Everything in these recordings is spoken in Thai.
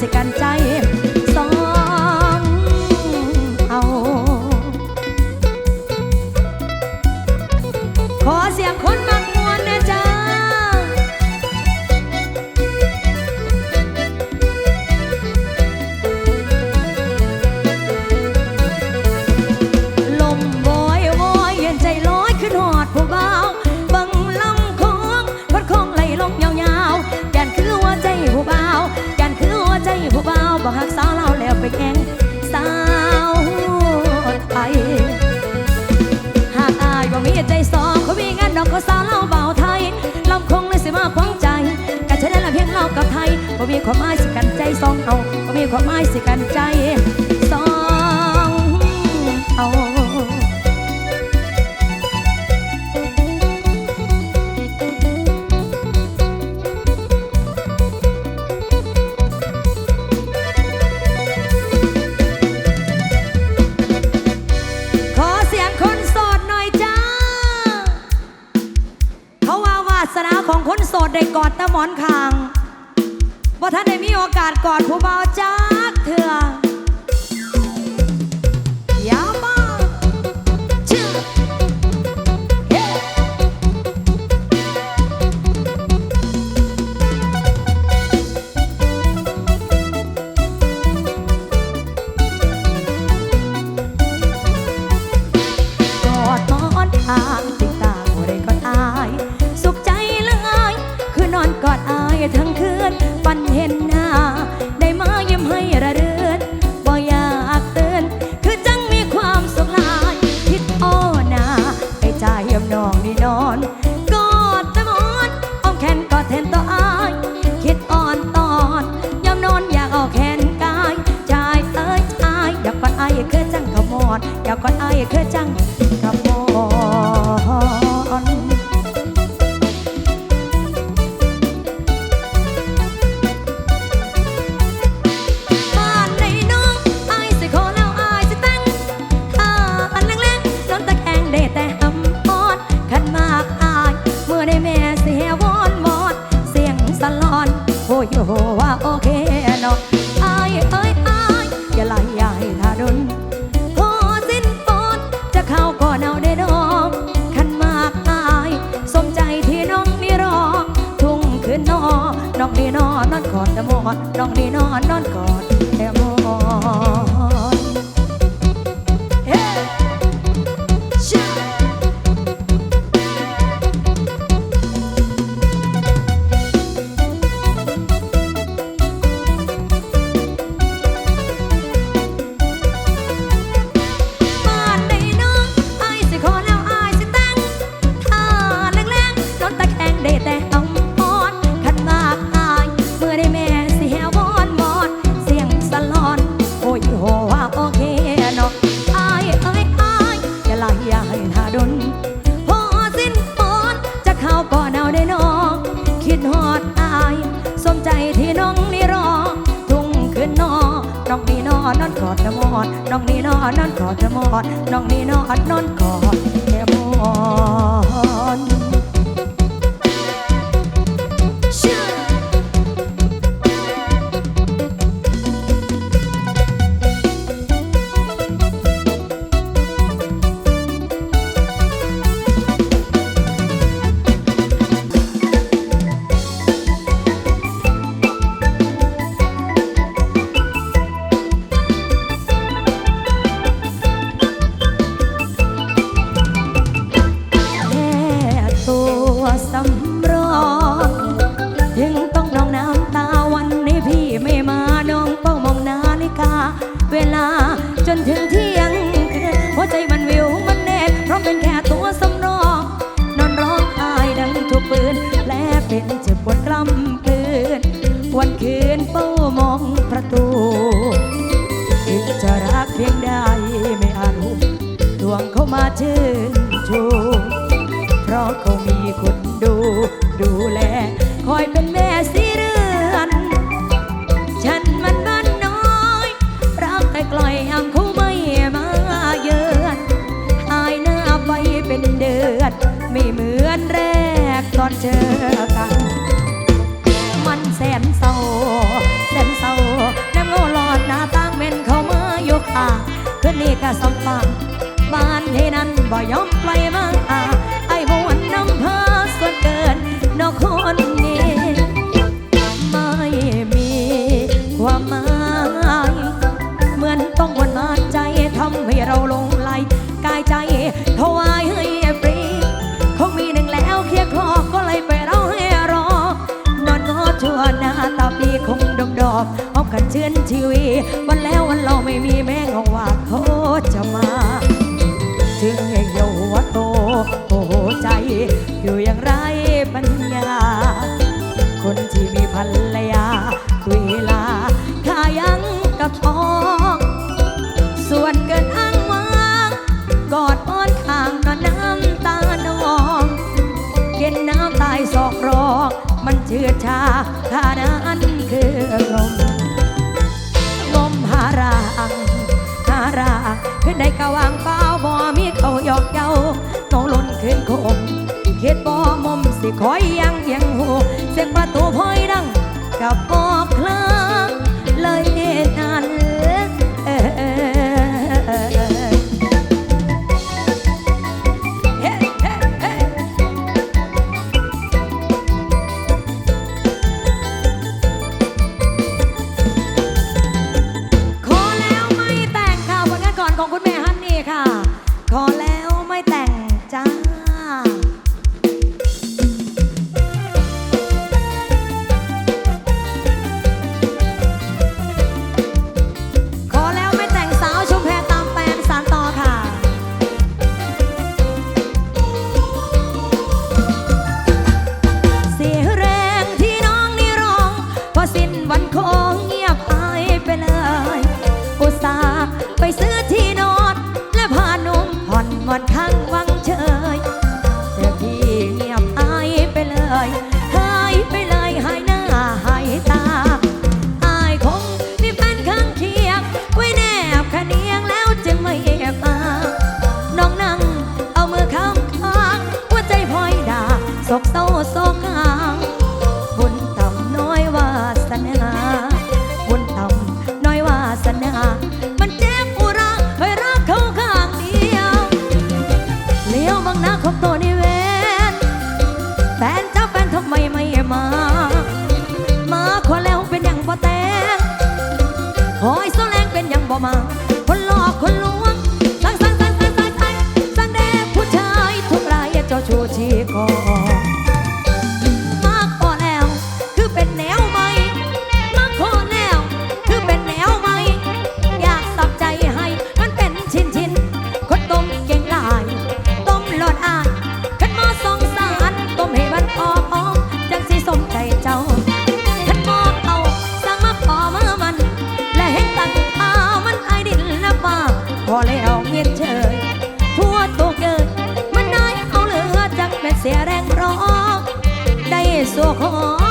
ใสกันใจ ความหมายสิกันใจสองเอาก็มีความหมายสิกันใจสองเอาของคนโสดได้กอดตะหมอนคาง ว่าท่านได้มีโอกาสกอดผู้เบาจักเธอ 也可以这样 น้องดีนอนนอนกอดแต่มอนน้องดีนอนนอนกอดแต่มอน น้องนี่นอนนอนกอดละมอนน้องนี่นอนนอนกอดละมอนน้องนี่นอนนอนกอดละมอน did. าท่านั้นคือลมงมหารางหารางขึ้นได้กะวางเป้าบ่มีเขาหยอกเย้าเมาล่นขึ้นคมเขียดบ่มุมสิคอยยังเยียงหูเสียงประตูพอยดังกับบ่ 说好。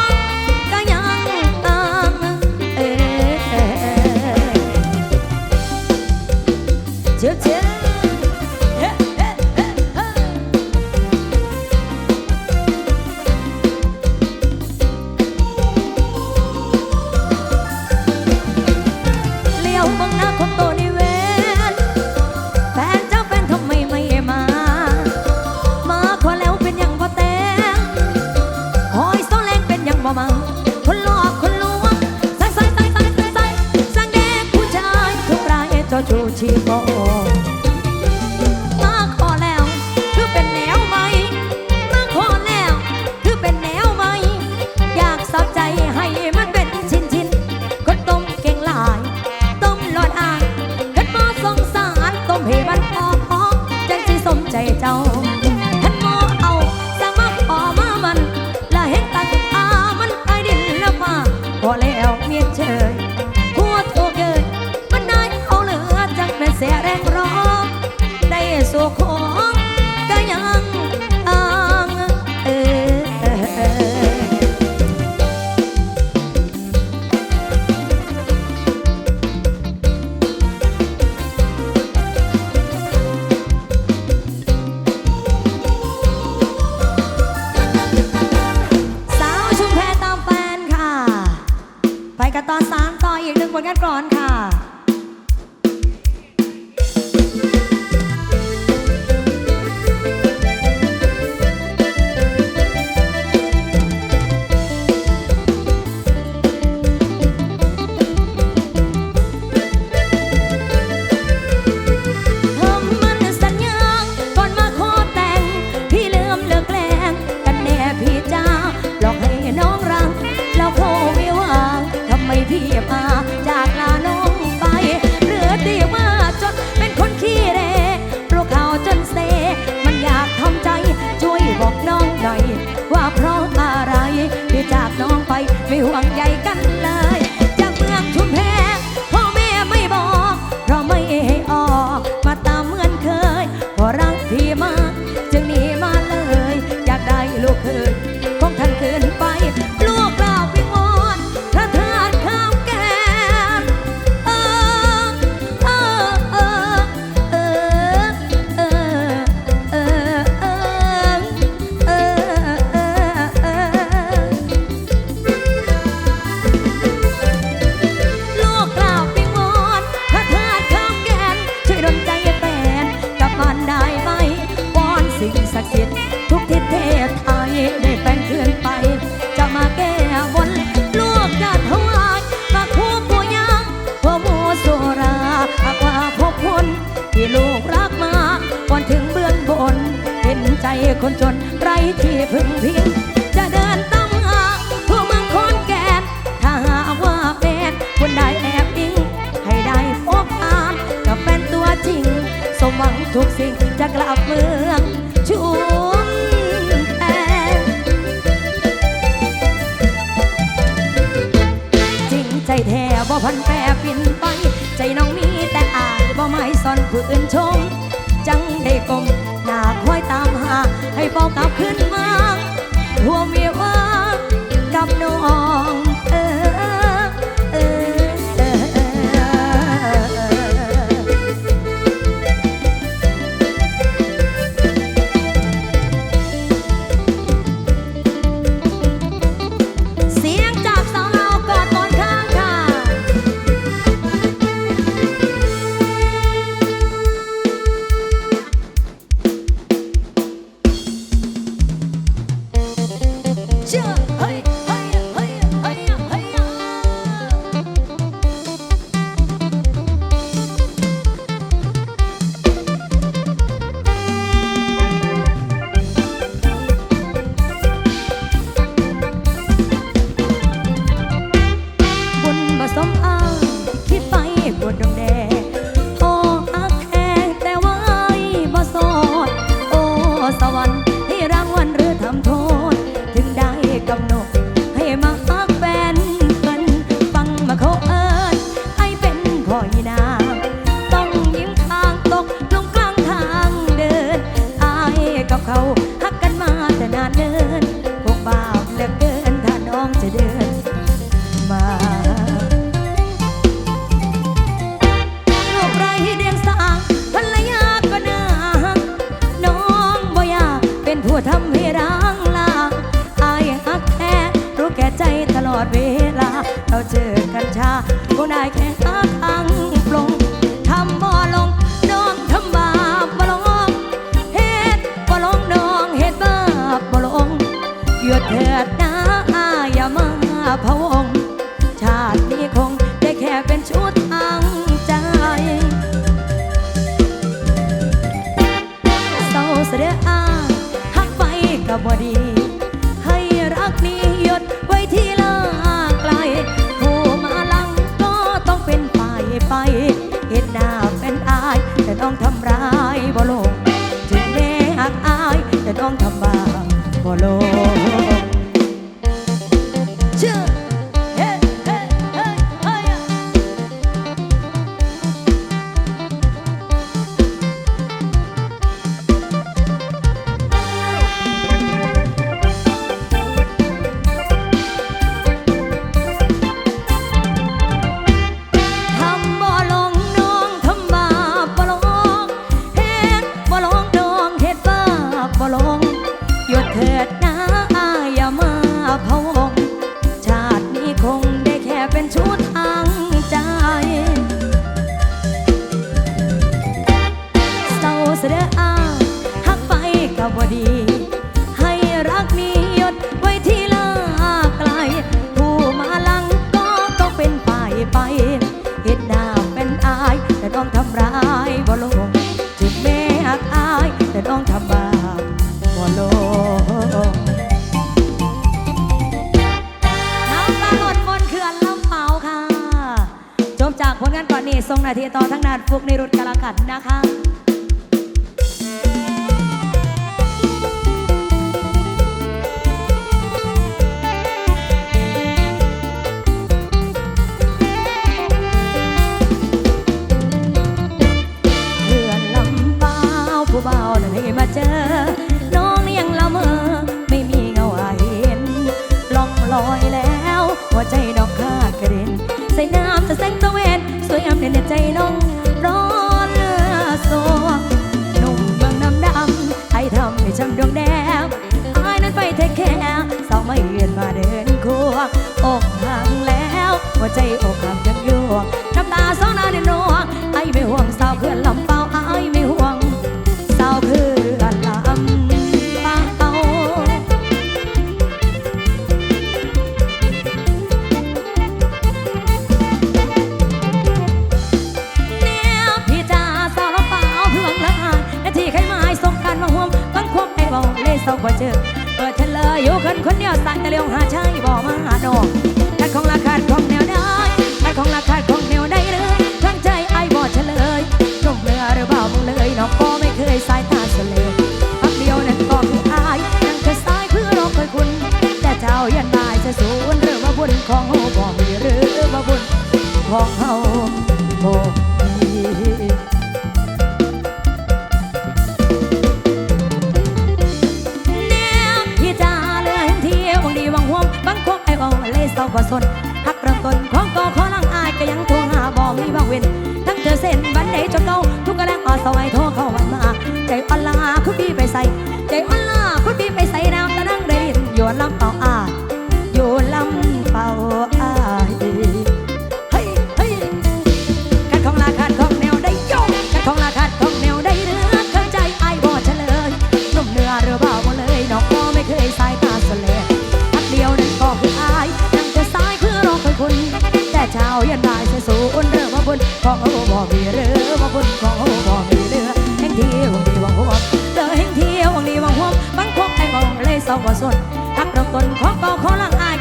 อีกหนึ่งผลงานกรอนค่ะ ใจคนจนไรที่พึ่งพิง จะเดินต้องหาทั่วเมืงคนแก่ถ้าหาว่าเป็นคนได้แอบอิง ให้ได้อบอานกับแฟนตัวจริง สมหวังทุกสิ่งจะกลับเมืองชุมแพรจริงใจแท้บ่พันแปรปินไป ใจน้องมีแต่อายบ่ไม่ซ่อนผื่นชมจังได้กลม อยากคอยตามหา ให้เฝ้ากลับขึ้นมาหัวเมียว่า hurt now. เบาเลยเศร้ากว่าเจอเปิดเฉลยอยู่คนคนเดียวสั่งแต่เลี้ยงหาชายบอมาหาดอกขาดของราคาของแนวได้ขาดของราคาของแนวได้เลยทั้งใจไอ้บอกเฉลยจมเรือหรือเปล่ามึงเลยน้องก็ไม่เคยสายตาเสลยพักเดียวนั้นก็คืออายนั่งเธอสายเพื่อรอคอยคุณ แต่เจ้ายันตายจะสูญหรือว่าบุญของเฮาบ่มีหรือว่าบุญของเฮา บ่สนหักเริ่มต้นของกอขอลังอายก็ยังทวงหาบ่มีบาเว้นทั้งเจอเส้นบันไดจนเก่าทุกกระแลงอ่อสวยโทรเข้าวันมา ใจอ่อนลาคือพี่ไปใส่ใจอ่อนลา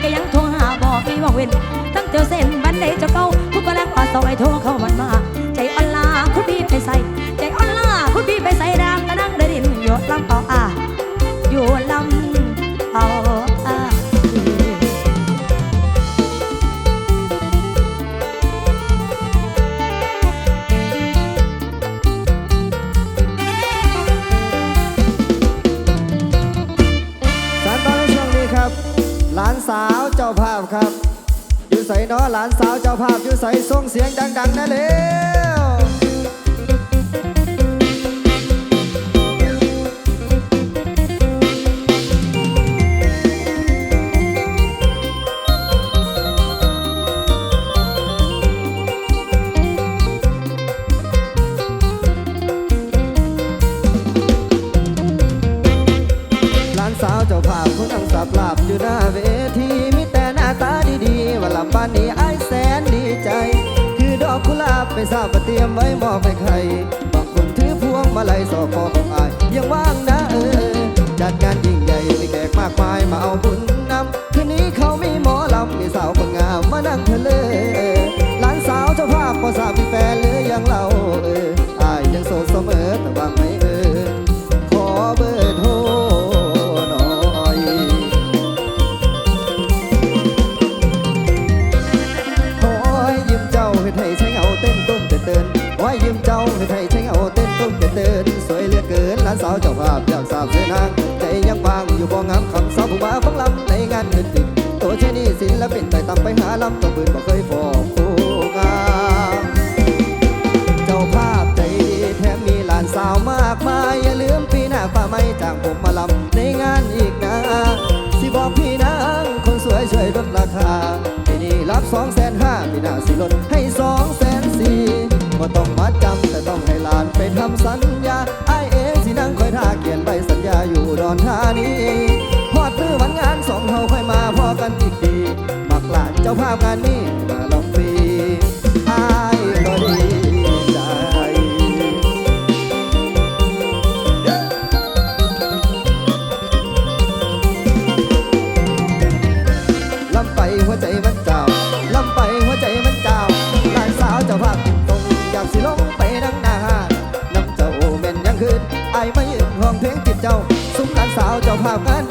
ก็ยังโทรหาบอกมีว่าเว้นทั้งเตียวเส้นบันไดเจ้าเก่าทุกกะแลงอ่อนสอยโทรเข้าวันมา ใจอ่อนลาคุณพี่ไปใส่ ใจอ่อนลาคุณพี่ไปใส่ดามตะนั่งเดินดินอยู่ลำเป่าอา หลานสาวเจ้าภาพอยู่ใส่ส่งเสียงดังๆนะเร็วหลานสาวเจ้าภาพคนนั่งสับหลับอยู่หน้าเวานนี้ไอ้แสนดีใจ คือดอกกุหลาบไปทราบเตรียมไว้มอบให้ใครบางคนถือพวงมาลัยสอกคอของอายยังว่างนะเออ จัดงานยิ่งใหญ่มีแขกมากมายมาเอาบุญนำคืนนี้เขามีหมอลำมีสาวคนงามมานั่งเธอเลยหลานสาวเจ้าภาพก็ทราบมีแฟนหรือยังเราานสาวเจ้าภาพอยากสาวเสื้อนางใจยังบางอยู่บ่งามคำสาวผู้บ่าวฟังลำในงานเงินติดตัวเช่นนี้ศิลปินแต่ตามไปหาลำต้องบืนบ่เคยฟอ จ้าภาพงานนี้มาลองฟีอายก็ดีใจลำไปหัวใจมันเจ้าลำไปหัวใจมันเจ้าลานสาวเจ้าภาพกินตรงอยากสิลงไปดังนาน้ำเจ้าแม่นยังคืนไอไม่ยืนห้องเพลงติดเจ้า สุมลานสาวเจ้าภาพงาน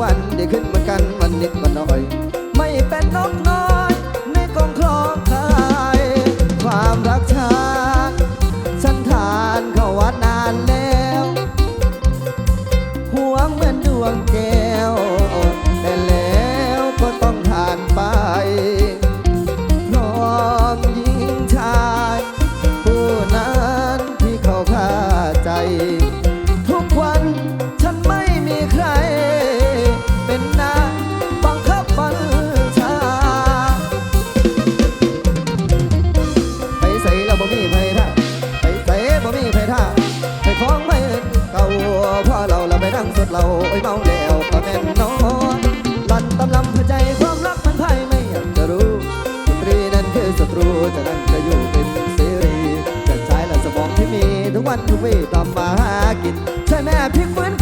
วันได้ขึ้นมา เราโอ้ยเมาแล้วก็แม่นน้องลันตำลำหัวใจความรักมันไพ่ไม่อยากจะรู้ดนตรีนั้นคือศัตรูจะนั้นจะอยู่เป็นเสรีจะใช้และสมองที่มีทุกวันทุกวีต่อมาหากินใช่แม่พิกฟื้น